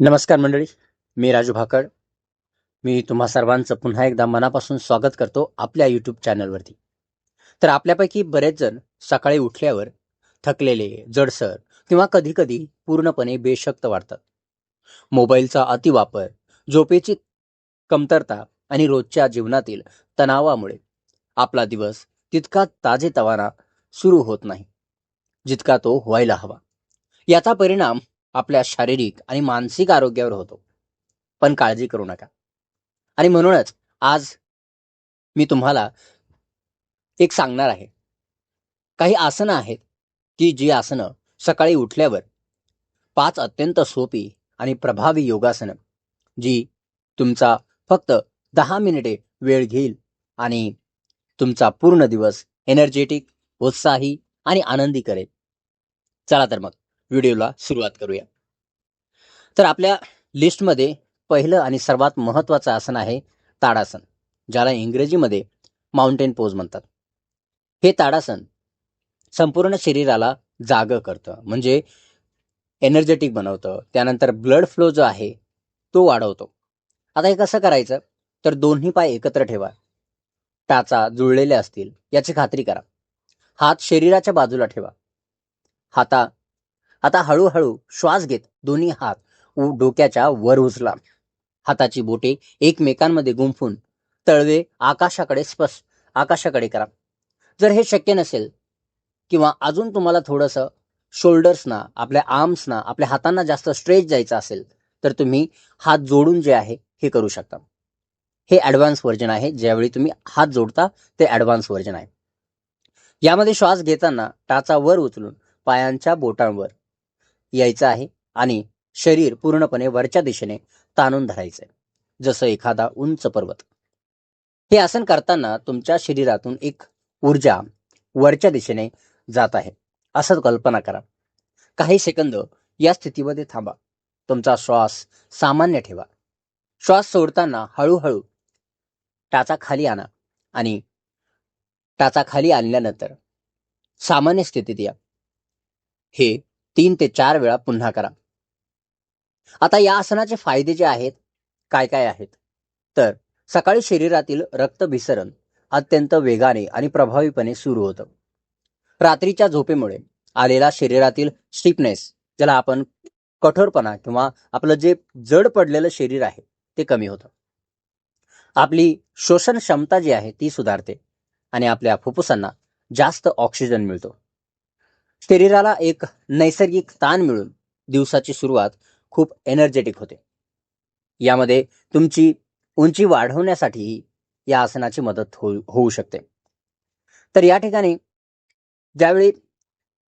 नमस्कार मंडळी मी राजू भाकड मी तुम्हा सर्वांचं पुन्हा एकदा मनापासून स्वागत करतो आपल्या यूट्यूब चॅनलवरती तर आपल्यापैकी बरेच जण सकाळी उठल्यावर थकलेले जडसर किंवा कधीकधी पूर्णपणे बेशक्त वाटतात मोबाईलचा अतिवापर झोपेची कमतरता आणि रोजच्या जीवनातील तणावामुळे आपला दिवस तितका ताजेतवाना सुरू होत नाही जितका तो व्हायला हवा. याचा परिणाम आपल्या शारीरिक आणि मानसिक आरोग्यावर होतो. पण काळजी करू नका. आणि म्हणूनच आज मी तुम्हाला एक सांगणार आहे. काही आसनं आहेत की जी आसनं सकाळी उठल्यावर पाच अत्यंत सोपी आणि प्रभावी योगासनं जी तुमचा फक्त दहा मिनिटे वेळ घेईल आणि तुमचा पूर्ण दिवस एनर्जेटिक उत्साही आणि आनंदी करेल. चला तर मग. व्हिडिओला सुरुवात करूया. तर आपल्या लिस्टमध्ये पहिलं आणि सर्वात महत्त्वाचं आसन आहे ताडासन ज्याला इंग्रजीमध्ये माउंटेन पोज म्हणतात. हे ताडासन संपूर्ण शरीराला जाग करतं म्हणजे एनर्जेटिक बनवतं. त्यानंतर ब्लड फ्लो जो आहे तो वाढवतो. आता हे कसं करायचं? तर दोन्ही पाय एकत्र ठेवा. टाचा जुळलेले असतील याची खात्री करा. हात शरीराच्या बाजूला ठेवा. हाता आता हळूहळू श्वास घेत दोन्ही हात डोक्याच्या वर उचला. हाताची बोटे एकमेकांमध्ये गुंफून तळवे आकाशाकडे स्पष्ट आकाशाकडे करा. जर हे शक्य नसेल किंवा अजून तुम्हाला थोडंसं शोल्डर्सना आपल्या आर्म्सना आपल्या हातांना जास्त स्ट्रेच जायचं असेल तर तुम्ही हात जोडून जे आहे हे करू शकता. हे ॲडव्हान्स व्हर्जन आहे ज्यावेळी तुम्ही हात जोडता ते ॲडव्हान्स व्हर्जन आहे. यामध्ये श्वास घेताना टाचा वर उचलून पायांच्या बोटांवर यायचं आहे आणि शरीर पूर्णपणे वरच्या दिशेने ताणून धरायचंय. जसं एखादा उंच पर्वत. हे आसन करताना तुमच्या शरीरातून एक ऊर्जा वरच्या दिशेने जात आहे. असं कल्पना करा. काही सेकंद या स्थितीमध्ये थांबा. तुमचा श्वास सामान्य ठेवा. श्वास सोडताना हळूहळू टाचा खाली आणा आणि टाचा खाली आणल्यानंतर सामान्य स्थितीत या. हे तीन ते चार वेळा पुन्हा करा. आता या आसनाचे फायदे जे आहेत काय काय आहेत? तर सकाळी शरीरातील रक्तभिसरण अत्यंत वेगाने आणि प्रभावीपणे सुरू होतं. रात्रीच्या झोपेमुळे आलेला शरीरातील स्टिफनेस ज्याला आपण कठोरपणा किंवा आपलं जे जड पडलेलं शरीर आहे ते कमी होतं. आपली शोषण क्षमता जी आहे ती सुधारते आणि आपल्या फुफ्फुसांना जास्त ऑक्सिजन मिळतो. शरीराला एक नैसर्गिक ताण मिळून दिवसाची सुरुवात खूप एनर्जेटिक होते. यामध्ये तुमची उंची वाढवण्यासाठीही या आसनाची मदत होऊ होऊ शकते. तर या ठिकाणी ज्यावेळी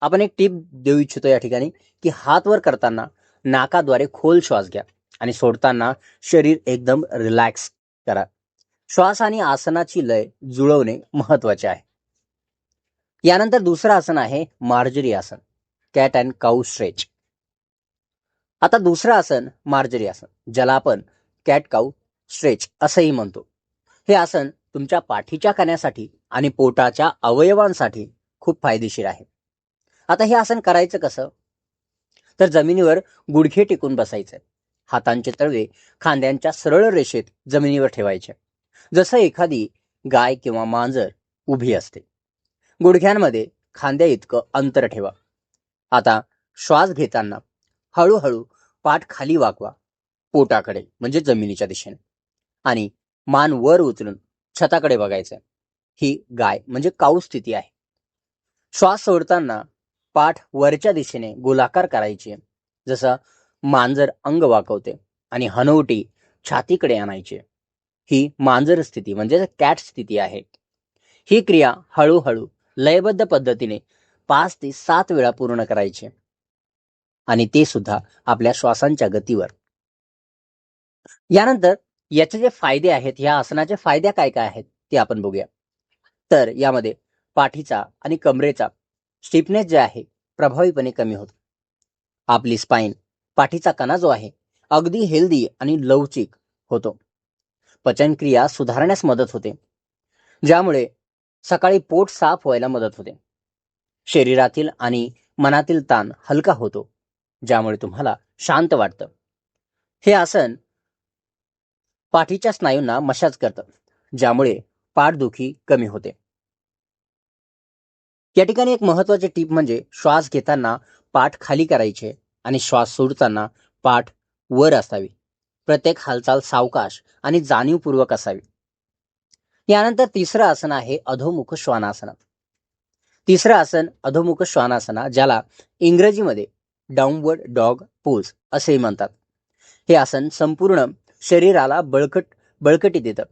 आपण एक टीप देऊ इच्छितो या ठिकाणी की हात वर करताना नाकाद्वारे खोल श्वास घ्या आणि सोडताना शरीर एकदम रिलॅक्स करा. श्वास आणि आसनाची लय जुळवणे महत्त्वाचे आहे. यानंतर दुसरं आसन आहे मार्जरी आसन. Cat and cow stretch. आता दुसरं आसन मार्जरी आसन ज्याला आपण कॅट काऊ स्ट्रेच असंही म्हणतो. हे आसन तुमच्या पाठीच्या कण्यासाठी आणि पोटाच्या अवयवांसाठी खूप फायदेशीर आहे. आता हे आसन करायचं कसं? तर जमिनीवर गुडघे टेकून बसायचं. हातांचे तळवे खांद्यांच्या सरळ रेषेत जमिनीवर ठेवायचे. जसं एखादी गाय किंवा मांजर उभी असते. गुडघ्यांमध्ये खांद्या इतकं अंतर ठेवा. आता श्वास घेताना हळूहळू पाठ खाली वाकवा पोटाकडे म्हणजे जमिनीच्या दिशेने. आणि मान वर उचलून छताकडे बघायचं. ही गाय म्हणजे काऊ स्थिती आहे. श्वास सोडताना पाठ वरच्या दिशेने गोलाकार करायची. जसं मांजर अंग वाकवते आणि हनवटी छातीकडे आणायची. ही मांजर स्थिती म्हणजे कॅट स्थिती आहे. ही क्रिया हळूहळू लयबद्ध पद्धतीने पाच ते सात वेळा पूर्ण करायचे. आणि ते सुद्धा आपल्या श्वासांच्या गतीवर. यानंतर याचे जे फायदे आहेत या आसनाचे फायदे काय काय आहेत ते आपण बघूया. तर यामध्ये पाठीचा आणि कमरेचा स्टिफनेस जे आहे प्रभावीपणे कमी होतो. आपली स्पाईन पाठीचा कणा जो आहे अगदी हेल्दी आणि लवचिक होतो. पचनक्रिया सुधारण्यास मदत होते. ज्यामुळे सकाळी पोट साफ व्हायला मदत होते. शरीरातील आणि मनातील ताण हलका होतो ज्यामुळे तुम्हाला शांत वाटतं. हे आसन पाठीच्या स्नायूंना मशाज करतं ज्यामुळे पाठदुखी कमी होते. या ठिकाणी एक महत्वाची टीप म्हणजे श्वास घेताना पाठ खाली करायचे आणि श्वास सोडताना पाठ वर असावी. प्रत्येक हालचाल सावकाश आणि जाणीवपूर्वक असावी. यानंतर तिसरं आसन आहे अधोमुख श्वानासना. तिसरं आसन अधोमुख श्वानासना ज्याला इंग्रजीमध्ये डाऊनवर्ड डॉग पोज असेही म्हणतात. हे आसन संपूर्ण शरीराला बळकट बळकटी देतं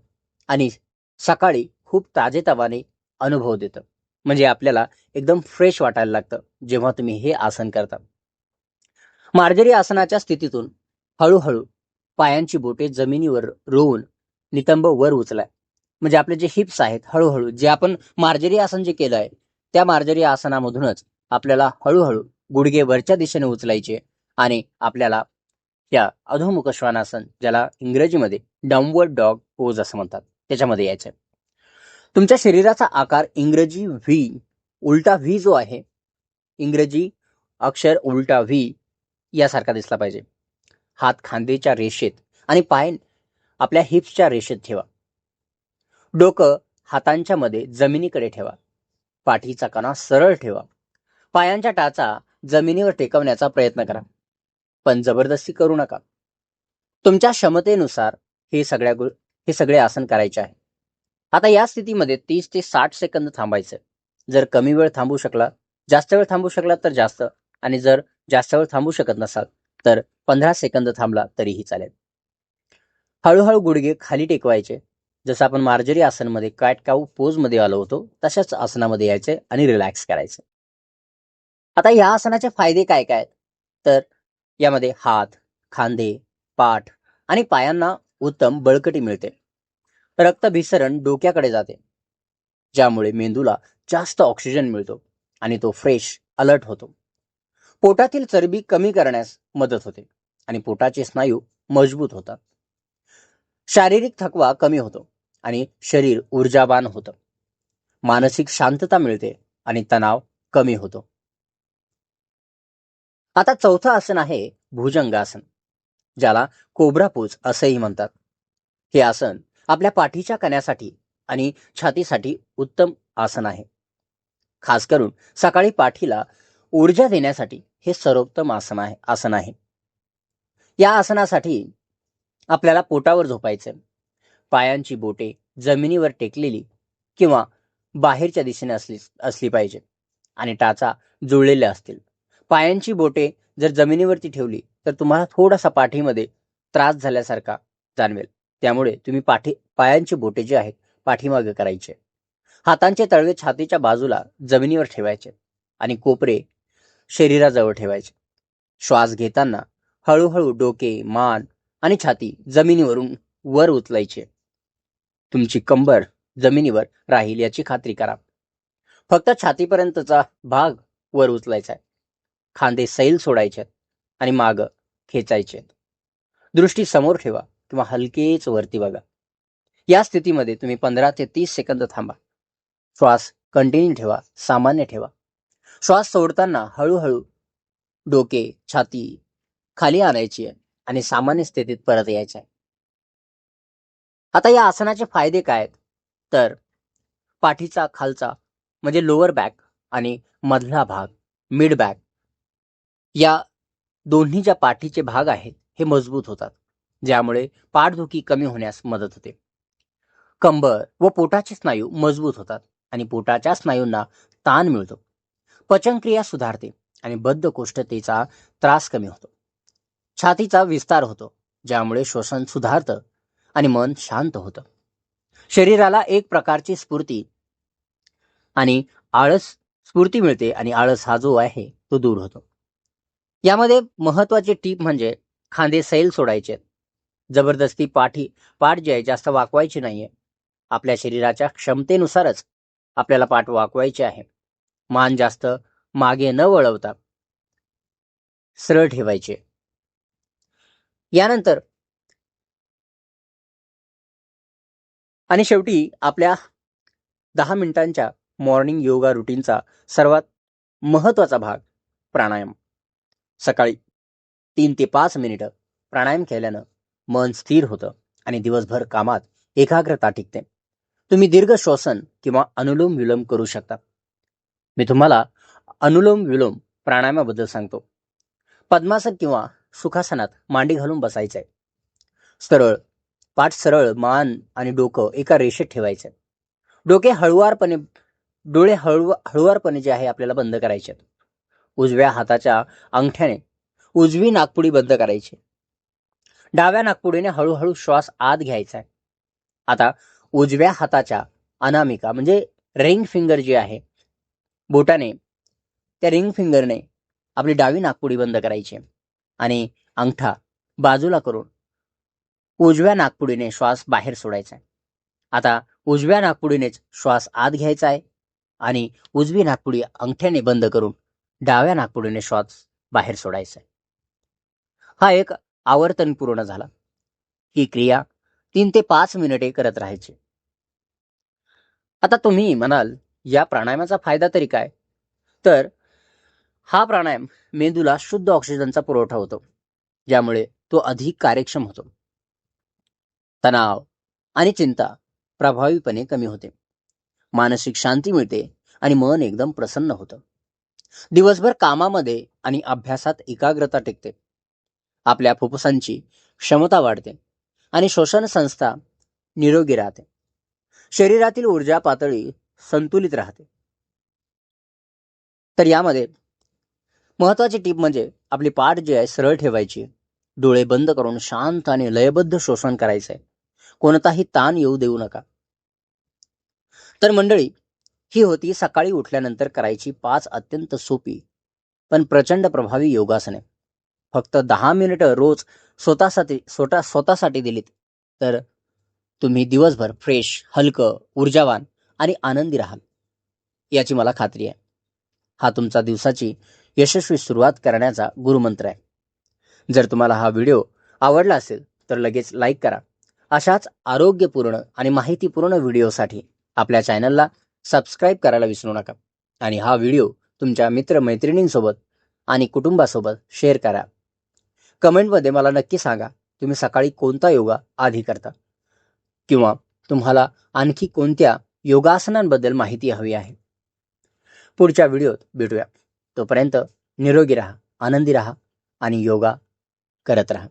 आणि सकाळी खूप ताजेतवाने अनुभव देतं. म्हणजे आपल्याला एकदम फ्रेश वाटायला लागतं जेव्हा तुम्ही हे आसन करता. मार्जरी आसनाच्या स्थितीतून हळूहळू पायांची बोटे जमिनीवर रोवून नितंब वर उचलाय. म्हणजे आपले जे हिप्स आहेत हळूहळू जे आपण मार्जरी आसन जे केलं आहे त्या मार्जरी आसनामधूनच आपल्याला हळूहळू गुडघे वरच्या दिशेने उचलायचे आणि आपल्याला या अधोमुख श्वानासन ज्याला इंग्रजीमध्ये डाऊनवर्ड डॉग पोज असं म्हणतात त्याच्यामध्ये यायचं तुमच्या शरीराचा आकार इंग्रजी व्ही उलटा व्ही जो आहे इंग्रजी अक्षर उलटा व्ही यासारखा दिसला पाहिजे. हात खांदेच्या रेषेत आणि पाय आपल्या हिप्सच्या रेषेत ठेवा. डोकं हातांच्या मध्ये जमिनीकडे ठेवा. पाठीचा कणा सरळ ठेवा. पायांच्या टाचा जमिनीवर टेकवण्याचा प्रयत्न करा. पण जबरदस्ती करू नका. तुमच्या क्षमतेनुसार हे सगळ्या हे सगळे आसन करायचे आहे. आता या स्थितीमध्ये तीस ते साठ सेकंद थांबायचं. जर कमी वेळ थांबू शकला जास्त वेळ थांबू शकला तर जास्त आणि जर जास्त वेळ थांबू शकत नसाल तर पंधरा सेकंद थांबला तरीही चालेल. हळूहळू गुडघे खाली टेकवायचे. जसं आपण मार्जरी आसनमध्ये कॅट काऊ पोजमध्ये आलो होतो तशाच आसनामध्ये यायचे आणि रिलॅक्स करायचे. आता या आसनाचे फायदे काय काय तर यामध्ये हात खांदे पाठ आणि पायांना उत्तम बळकटी मिळते. रक्तभिसरण डोक्याकडे जाते ज्यामुळे मेंदूला जास्त ऑक्सिजन मिळतो आणि तो फ्रेश अलर्ट होतो. पोटातील चरबी कमी करण्यास मदत होते आणि पोटाचे स्नायू मजबूत होतात. शारीरिक थकवा कमी होतो. आणि शरीर ऊर्जावान होतं. मानसिक शांतता मिळते आणि तणाव कमी होतो. आता चौथं आसन आहे भुजंगासन ज्याला कोब्रा असंही म्हणतात. हे आसन आपल्या पाठीच्या कण्यासाठी आणि छातीसाठी उत्तम आसन आहे. खास करून सकाळी पाठीला ऊर्जा देण्यासाठी हे सर्वोत्तम आसन आहे आसन आहे. या आसनासाठी आपल्याला पोटावर झोपायचं पायांची बोटे जमिनीवर टेकलेली किंवा बाहेरच्या दिशेने असली असली पाहिजे आणि टाचा जुळलेल्या असतील. पायांची बोटे जर जमिनीवरती ठेवली तर तुम्हाला थोडासा पाठीमध्ये त्रास झाल्यासारखा जाणवेल. त्यामुळे तुम्ही पाठी पायांची बोटे जी आहेत पाठीमागे करायचे. हातांचे तळवे छातीच्या बाजूला जमिनीवर ठेवायचे आणि कोपरे शरीराजवळ ठेवायचे. श्वास घेताना हळूहळू डोके मान आणि छाती जमिनीवरून वर उचलायचे. तुमची कंबर जमिनीवर राहील याची खात्री करा. फक्त छातीपर्यंतचा भाग वर उचलायचा आहे. खांदे सैल सोडायचे आहेत आणि माग खेचायचे आहेत. दृष्टी समोर ठेवा किंवा हलकेच वरती बघा. या स्थितीमध्ये तुम्ही पंधरा ते तीस सेकंद थांबा. श्वास कंटिन्यू ठेवा सामान्य ठेवा. श्वास सोडताना हळूहळू डोके छाती खाली आणायची आहे आणि सामान्य स्थितीत परत यायचं आहे. आता या आसनाचे फायदे काय आहेत? तर पाठीचा खालचा म्हणजे लोअर बॅक आणि मधला भाग मिड बॅक या दोन्ही ज्या पाठीचे भाग आहेत हे मजबूत होतात ज्यामुळे पाठदुखी कमी होण्यास मदत होते. कंबर व पोटाचे स्नायू मजबूत होतात आणि पोटाच्या स्नायूंना ताण मिळतो. पचनक्रिया सुधारते आणि बद्धकोष्ठतेचा त्रास कमी होतो. छातीचा विस्तार होतो ज्यामुळे श्वसन सुधारतं आणि मन शांत होतं. शरीराला एक प्रकारची स्फूर्ती आणि आळस स्फूर्ती मिळते आणि आळस हा जो आहे तो दूर होतो. यामध्ये महत्वाची टीप म्हणजे खांदे सैल सोडायचे. आहेत. जबरदस्ती पाठी पाठ जी आहे जास्त वाकवायची नाहीये. आपल्या शरीराच्या क्षमतेनुसारच आपल्याला पाठ वाकवायची आहे. मान जास्त मागे न वळवता सरळ ठेवायचे. यानंतर आणि शेवटी आपल्या दहा मिनिटांच्या मॉर्निंग योगा रुटीनचा सर्वात महत्त्वाचा भाग प्राणायाम. सकाळी तीन ते पाच मिनिटं प्राणायाम केल्यानं मन स्थिर होतं आणि दिवसभर कामात एकाग्रता टिकते. तुम्ही दीर्घ श्वसन किंवा अनुलोम विलोम करू शकता. मी तुम्हाला अनुलोम विलोम प्राणायामाबद्दल सांगतो. पद्मासन किंवा सुखासनात मांडी घालून बसायचंय. सरळ पाठ सरळ मान आणि डोकं एका रेषेत ठेवायचं. डोके हळुवारपणे डोळे हळू हळुवारपणे जे आहे आपल्याला बंद करायचे. आहेत. उजव्या हाताच्या अंगठ्याने उजवी नागपुडी बंद करायची. डाव्या नागपुडीने हळूहळू श्वास आत घ्यायचा आहे. आता उजव्या हाताच्या अनामिका म्हणजे रिंग फिंगर जी आहे बोटाने त्या रिंग फिंगरने आपली डावी नागपुडी बंद करायची आणि अंगठा बाजूला करून उजव्या नागपुडीने श्वास बाहेर सोडायचा आहे. आता उजव्या नागपुडीनेच श्वास आत घ्यायचा आहे आणि उजवी नागपुडी अंगठ्याने बंद करून डाव्या नागपुडीने श्वास बाहेर सोडायचा आहे. हा एक आवर्तन पूर्ण झाला. ही क्रिया तीन ते पाच मिनिटे करत राहायची. आता तुम्ही म्हणाल या प्राणायामाचा फायदा तरी काय? तर हा प्राणायाम मेंदूला शुद्ध ऑक्सिजनचा पुरवठा होतो ज्यामुळे तो अधिक कार्यक्षम होतो. तणाव आणि चिंता प्रभावीपणे कमी होते. मानसिक शांती मिळते आणि मन एकदम प्रसन्न होतं. दिवसभर कामामध्ये आणि अभ्यासात एकाग्रता टिकते. आपल्या फुफ्फुसांची क्षमता वाढते आणि श्वसन संस्था निरोगी राहते. शरीरातील ऊर्जा पातळी संतुलित राहते. तर यामध्ये महत्वाची टीप म्हणजे आपली पाठ जी आहे सरळ ठेवायची. डोळे बंद करून शांत आणि लयबद्ध शोषण करायचं आहे कोणताही ताण येऊ देऊ नका. तर मंडळी ही होती सकाळी उठल्यानंतर करायची पाच अत्यंत सोपी पण प्रचंड प्रभावी योगासने. फक्त दहा मिनिटं रोज स्वतःसाठी स्वतः स्वतःसाठी दिलीत तर तुम्ही दिवसभर फ्रेश हलकं ऊर्जावान आणि आनंदी राहाल याची मला खात्री आहे. हा तुमचा दिवसाची यशस्वी सुरुवात करण्याचा गुरुमंत्र आहे. जर तुम्हाला हा व्हिडिओ आवडला असेल तर लगेच लाईक करा. अशाच आरोग्यपूर्ण आणि माहितीपूर्ण व्हिडिओसाठी आपल्या चॅनलला सबस्क्राईब करायला विसरू नका. आणि हा व्हिडिओ तुमच्या मित्रमैत्रिणींसोबत आणि कुटुंबासोबत शेअर करा. कमेंटमध्ये मला नक्की सांगा तुम्ही सकाळी कोणता योगा आधी करता? किंवा तुम्हाला आणखी कोणत्या योगासनांबद्दल माहिती हवी आहे? पुढच्या व्हिडिओत भेटूया. तोपर्यंत निरोगी राहा आनंदी राहा आणि योगा करत राहा.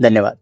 धन्यवाद.